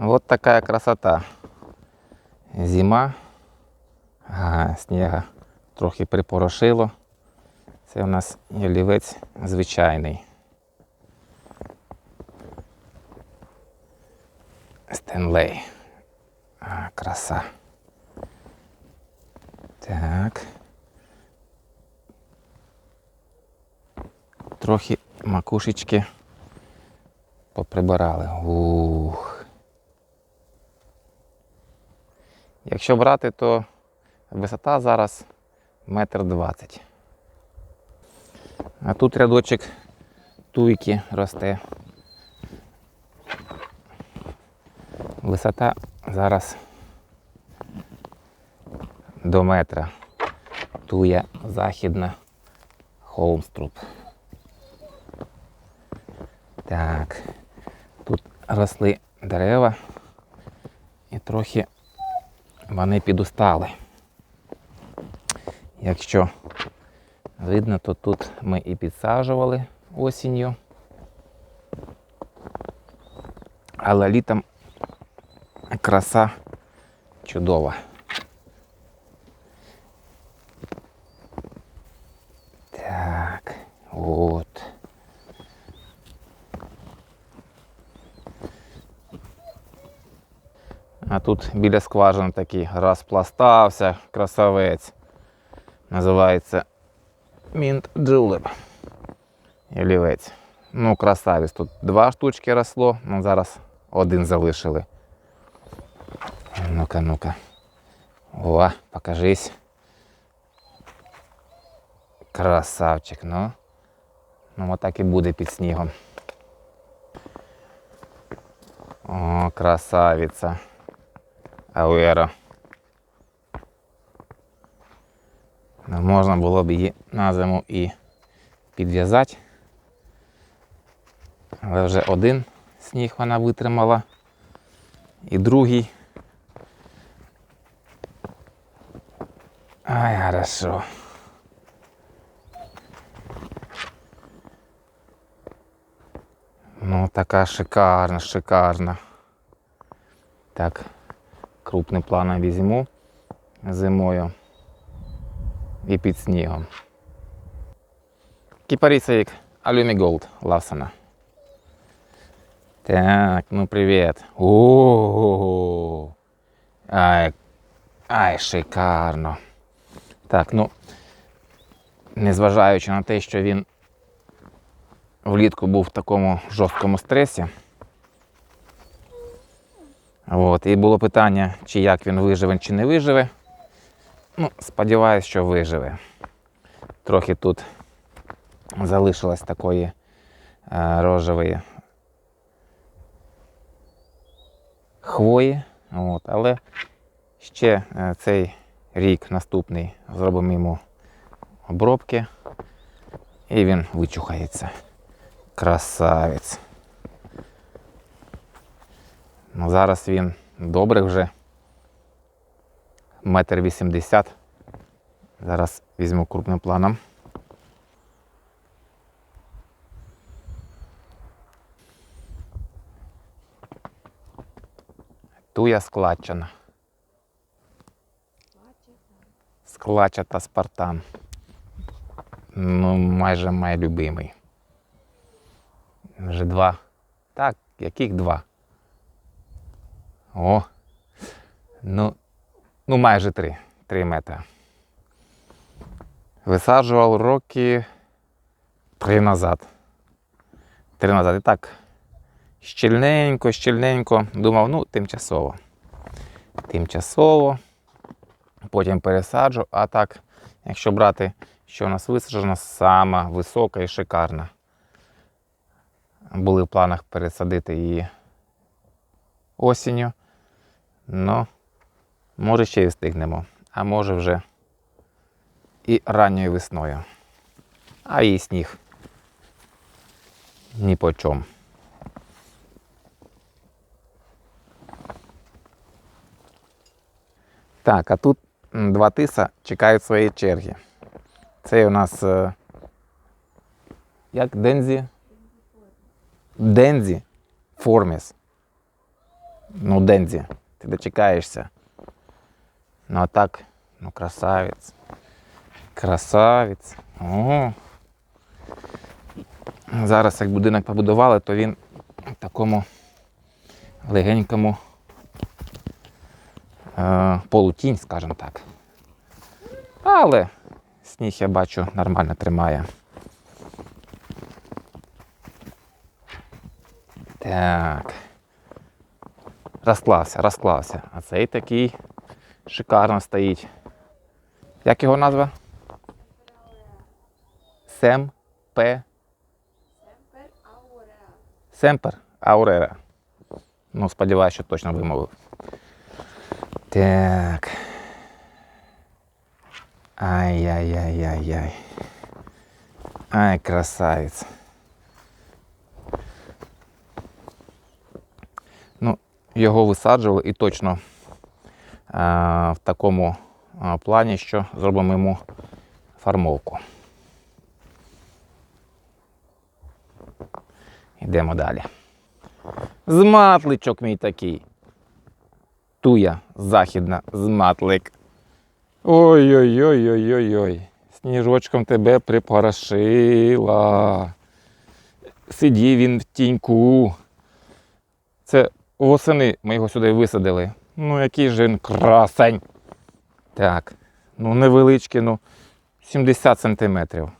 Вот такая красота. Зима. Ага, сніга трохи припорошило. Це у нас ялівець звичайний. Стенлей. А, краса. Так. Трохи макушечки поприбирали. Ух. Якщо брати, то висота зараз метр двадцять. А тут рядочок туйки росте. Висота зараз до метра. Туя західна Холмструп. Так. Тут росли дерева і трохи вони підустали. Якщо видно, то тут ми і підсаджували осінню. Але літом краса чудова. Так, от. А тут біля скважини такий розпластався красавець. Називається Мінт Джулеп. Ялівець. Ну, красавець. Тут два штучки росло, ну зараз один залишили. Ну-ка, ну-ка. О, покажись. Красавчик, ну. Ну, отак і буде під снігом. О, красавиця. Ауера. Ну, Можна було б її на зиму і підв'язати. Але вже один сніг вона витримала. І другий. Ай, хорошо. Ну, така шикарна, шикарна. Так, крупний план візьму зимою і під снігом. Кіпарісовик Алюмі Голд Лавсона. Так, ну привіт. О, ай, ай, шикарно. Так, ну, незважаючи на те, що він влітку був в такому жорсткому стресі. От, і було питання, чи як він виживе, чи не виживе. Ну, сподіваюсь, що виживе. Трохи тут залишилось такої е, рожевої хвої. От, але ще е, цей рік наступний зробимо йому обробки і він вичухається. Красавець. Ну, зараз він добрий вже. Метр вісімдесят. Зараз візьму крупним планом. Туя складчана. Складчата Спартан. Ну, майже мій любимий. Вже два. Так, яких два? О. Ну, ну майже три. Три метри. Висаджував роки три назад. Три назад. І так. Щільненько, щільненько. Думав, ну, тимчасово. Тимчасово. Потім пересаджу. А так, якщо брати, що у нас висаджено, сама висока і шикарна. Були в планах пересадити її осінню. Ну, може ще й встигнемо, а може вже і ранньою весною. А і сніг ні по чому. Так, а тут два тиса чекають своєї черги. Це у нас е, як Дензі? Дензі Форміс. Ну, Дензі, ти дочекаєшся. Ну а так, ну красавець. Красавець. О. Зараз, як будинок побудували, то він в такому легенькому е, полутінь, скажімо так. Але сніг я бачу нормально тримає. Так. Розклався, розклався. А цей такий шикарно стоїть. Як його назва? Сем П. Семпер Аурера. Ну, сподіваюся, що точно вимовив. Так. Ай-яй-яй-яй-яй. Ай, красавець. Його висаджували і точно а, в такому а, плані, що зробимо йому фармовку. Йдемо далі. Зматличок мій такий. Туя західна зматлик. Ой-ой-ой-ой-ой-ой. Сніжочком тебе припорошила. Сидів він в тіньку. Це восени ми його сюди висадили. Ну, який же він красень. Так, ну невеличкий, ну 70 сантиметрів.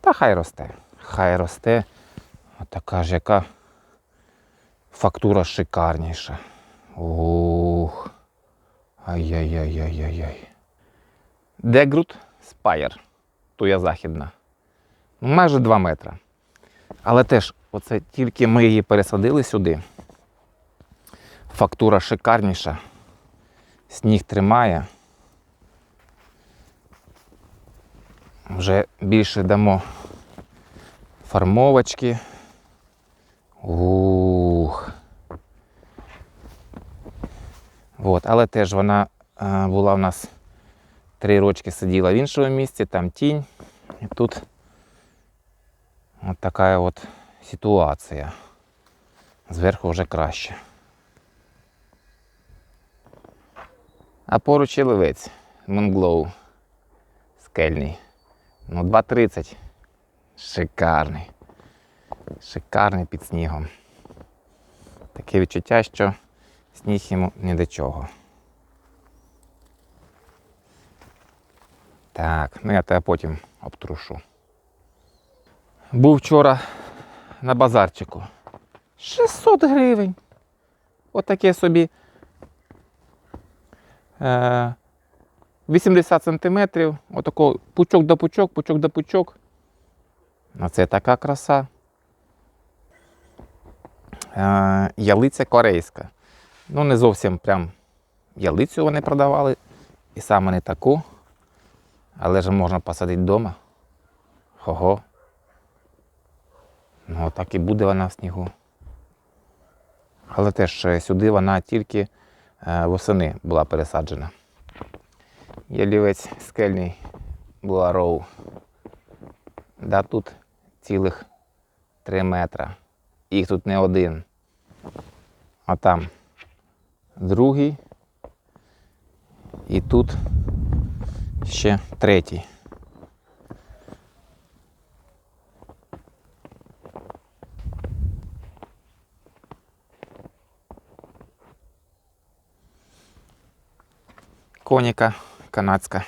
Та хай росте. Хай росте. А така ж яка фактура шикарніша. Ух. Ай-яй-яй-яй-яй-яй. Дегрут Спайер. Туя західна. Майже 2 метри. Але теж, оце тільки ми її пересадили сюди. Фактура шикарніша. Сніг тримає. Вже більше дамо фармовочки. Ух. От, але теж вона е, була в нас три рочки сиділа в іншому місці, там тінь. І тут от така от ситуація. Зверху вже краще. А поруч є ливець Монглоу скельний. Ну, 2,30. Шикарний. Шикарний під снігом. Таке відчуття, що сніг йому ні до чого. Так, ну я тебе потім обтрушу. Був вчора на базарчику. 600 гривень. Отаке собі. Е, 80 сантиметрів. Отако пучок до пучок, пучок до пучок. А це така краса. Е, ялиця корейська. Ну, не зовсім прям ялицю вони продавали. І саме не таку. Але ж можна посадити вдома. Хого. Ну, так і буде вона в снігу. Але теж е, сюди вона тільки е, восени була пересаджена. Ялівець скельний була роу. Да тут цілих 3 метра. Їх тут не один. А там другий. І тут ще третій. Коніка канадська.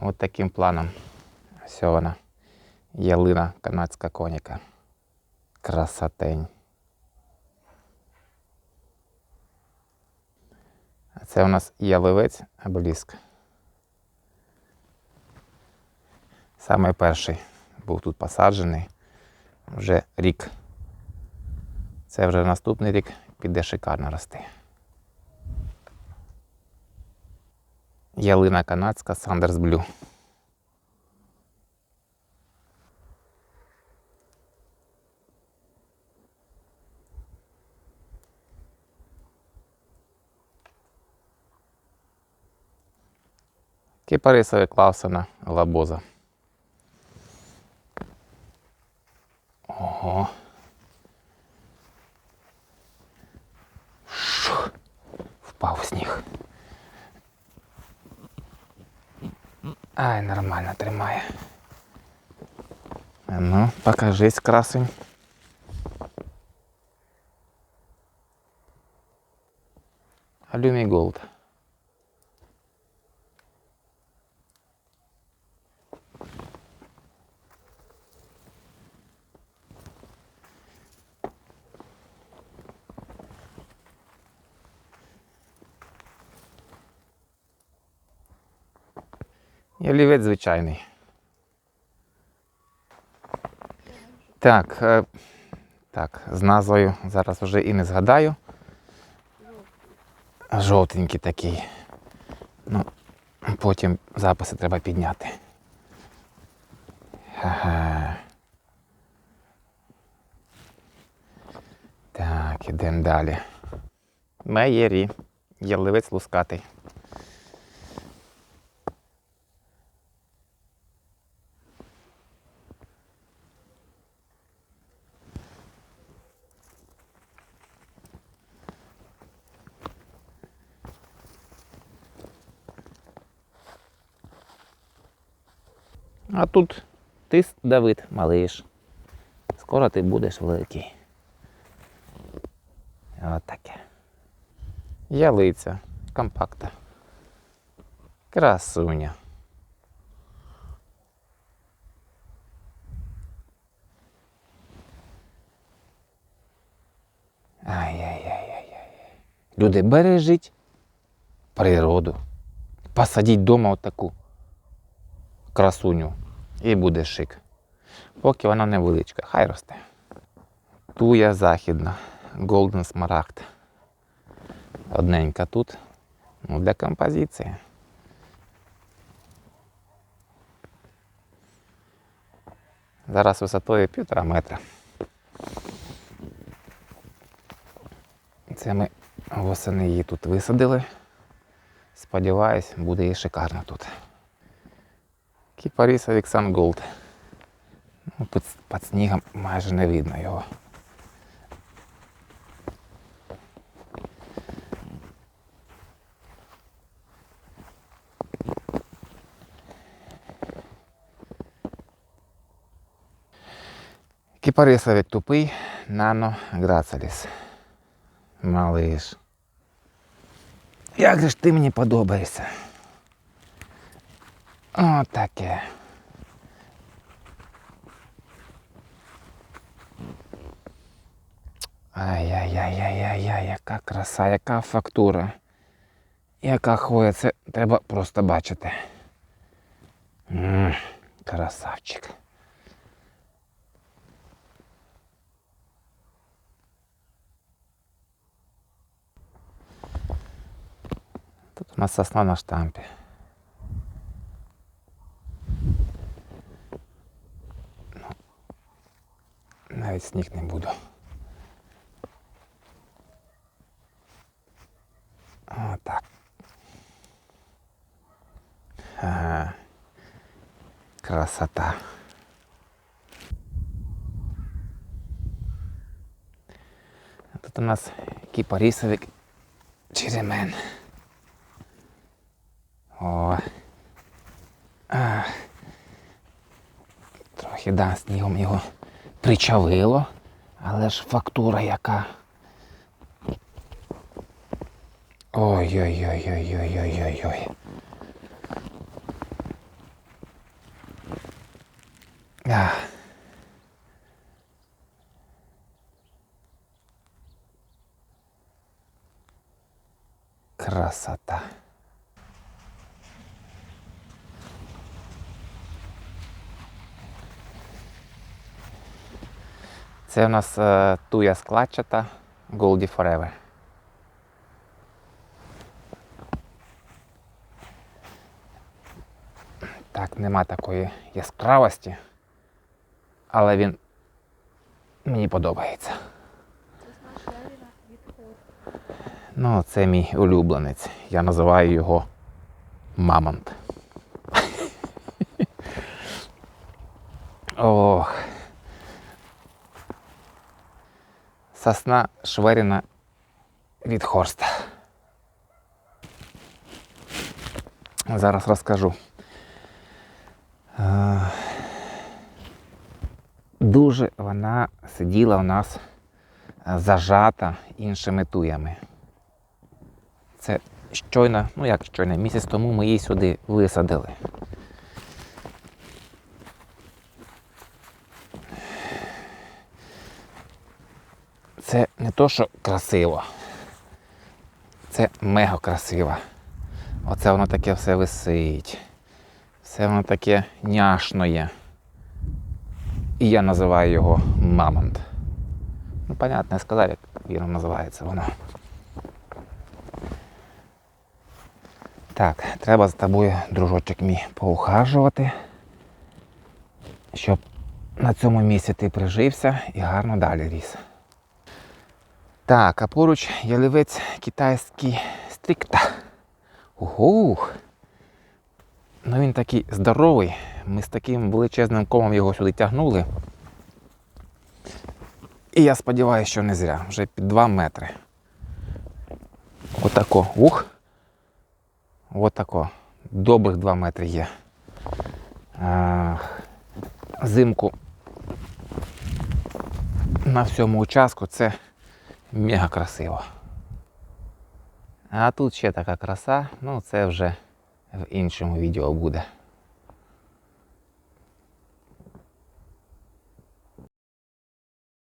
От таким планом. Все вона. Ялина канадська коніка. Красотень. А це у нас яливець обеліск. Саме перший був тут посаджений вже рік. Це вже наступний рік піде шикарно рости. Ялина канадська Сандерс Блю. Кипарисове Клаусена Лабоза. Ого. Ай, нормально тримає. Ну, покажись, красень. Алюмій Голд. І олівець звичайний. Так, е, так, з назвою зараз вже і не згадаю. Жовтенький такий. Ну, потім записи треба підняти. Ага. Так, ідемо далі. Меєрі. Яливець лускатий. А тут ти, Давид, малиш. Скоро ти будеш великий. От. Ялиця, компакта. Красуня. Ай-яй-яй-яй-яй. Люди, бережіть природу. Посадіть вдома отаку красуню і буде шик. Поки вона невеличка, хай росте. Туя західна, Golden Smaragd. Одненька тут. Ну, для композиції. Зараз висотою півтора метра. Це ми восени її тут висадили. Сподіваюсь, буде і шикарно тут. Кіпаріс Аліксан Голд. Ну, під, під снігом майже не видно його. Кіпарисовик тупий, нано грацеліс. Малиш. Як же ж ти мені подобаєшся? О, таке. Ай-яй-яй-яй-яй-яй, яка краса, яка фактура. Яка хвоя, це треба просто бачити. М, красавчик. Тут у нас сосна на штампі. Навіть сніг не буду. Отак. Ага. Красота. Тут у нас кіпарісовик черемен. О. А. Трохи да, снігом його причавило, але ж фактура яка. Ой-ой-ой-ой-ой-ой-ой-ой. Красота. Це у нас е, туя складчата Goldie Forever. Так, нема такої яскравості, але він мені подобається. Ну, це мій улюбленець. Я називаю його Мамонт. Ох. Сосна шверіна від Хорста. Зараз розкажу. Е, Дуже вона сиділа у нас е, зажата іншими туями. Це щойно, ну як щойно, місяць тому ми її сюди висадили. Це не то, що красиво. Це мега красиво. Оце воно таке все висить. Все воно таке няшноє. І я називаю його мамонт. Ну, понятно, я сказав, як вірно називається воно. Так, треба з тобою, дружочок мій, поухажувати, щоб на цьому місці ти прижився і гарно далі ріс. Так, а поруч ялівець китайський стрікта. Ух. Ну він такий здоровий. Ми з таким величезним комом його сюди тягнули. І я сподіваюся, що не зря. Вже під 2 метри. Отако. Ух. Отако. Добрих 2 метри є. Зимку на всьому участку це мега красиво. А тут ще така краса, ну це вже в іншому відео буде.